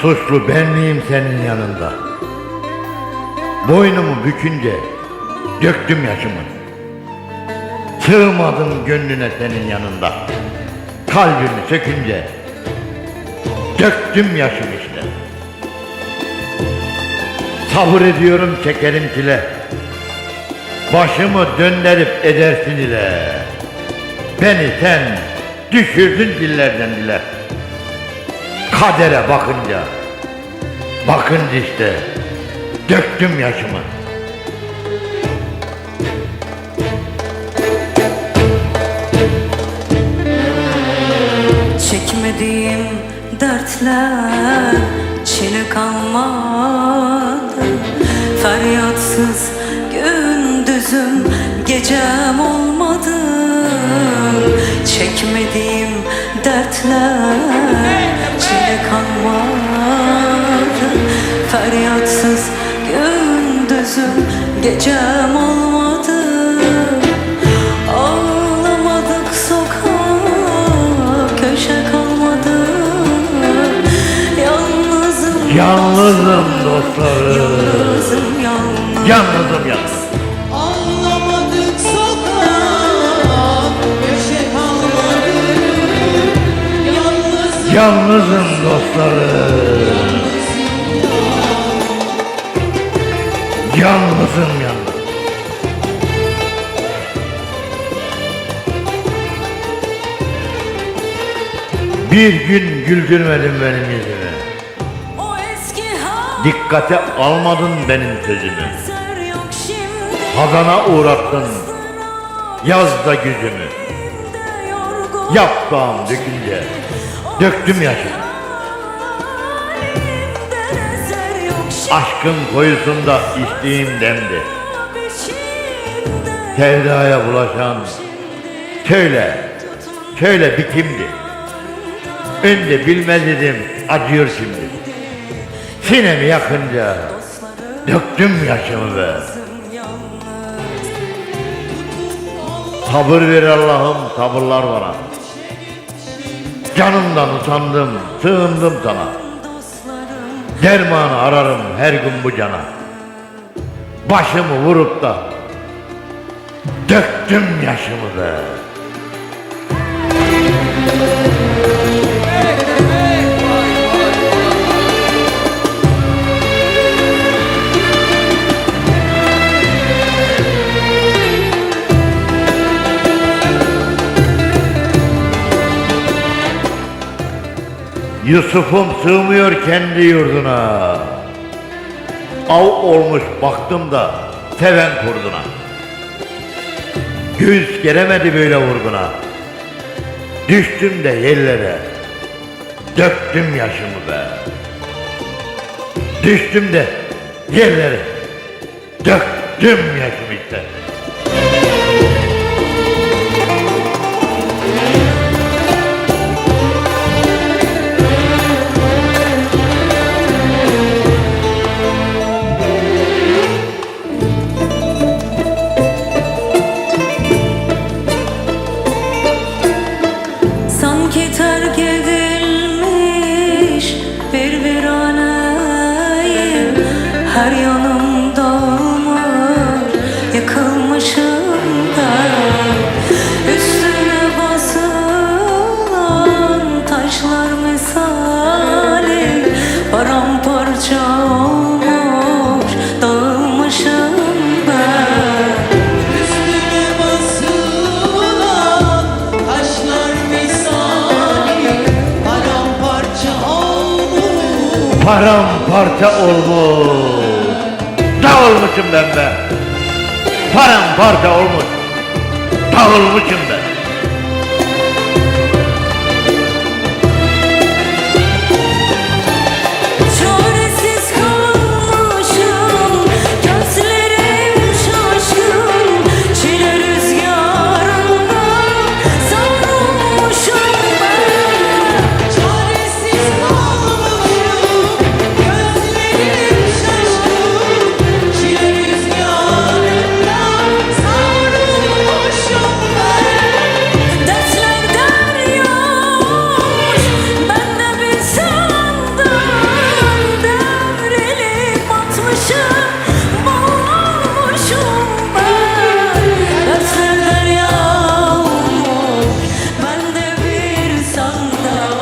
suçlu benliğim senin yanında. Boynumu bükünce döktüm yaşımı. Sığmadım gönlüne senin yanında. Kalbimi sökünce döktüm yaşım işte. Sabır ediyorum çekerim çile. Başımı döndürüp edersin ile. Beni sen düşürdün dillerden dile. Kadere bakınca, bakınca işte. Döktüm yaşımı. Çekmediğim dertler çile kalmadı. Feryatsız gündüzüm gecem olmadı. Çekmediğim dertler gündüzüm gecem olmadı. Ağlamadık sokak köşe kalmadı. Yalnızım Yalnızım dostlarım, Yalnızım yalnız yalnızım Yalnız Yalnızım dostlarım, yalnızım yalnız. Bir gün güldürmedin benim yüzümü. Dikkate almadın benim sözümü. Hazana uğrattın yazda gücümü. de yorgun Yaprağım dökünce döktüm yaşımı. Aşkın koyusunda içtiğim demdi. Sevdaya bulaşan şöyle, şöyle bir kimdi? Önce bilmez dedim, acıyor şimdi. Sinemi yakınca döktüm yaşımı be. Sabır ver Allah'ım, sabırlar bana. Canımdan usandım, sığındım sana. Dermanı ararım her gün bu cana. Başımı vurup da döktüm yaşımı be. Yusuf'um sığmıyor kendi yurduna. Av olmuş baktım da seven kurduna. Göz gelemedi böyle vurguna. Düştüm de yerlere. Döktüm yaşımı be. Düştüm de yerlere. Döktüm yaşımı işte. Sanki terk edilmiş bir viraneyim Her yanım Paramparça olmuş. Dağılmışım ben be. Paramparça olmuş. Dağılmışım ben.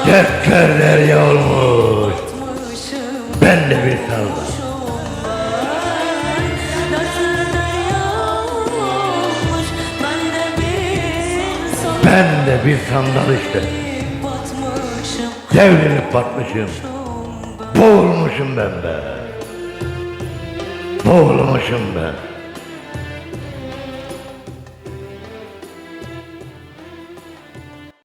Eller derya olmuş. Ben de bir tarla. Ben de bir sandal işte. Devrilip batmışım. Boğulmuşum ben be. Boğulmuşum ben.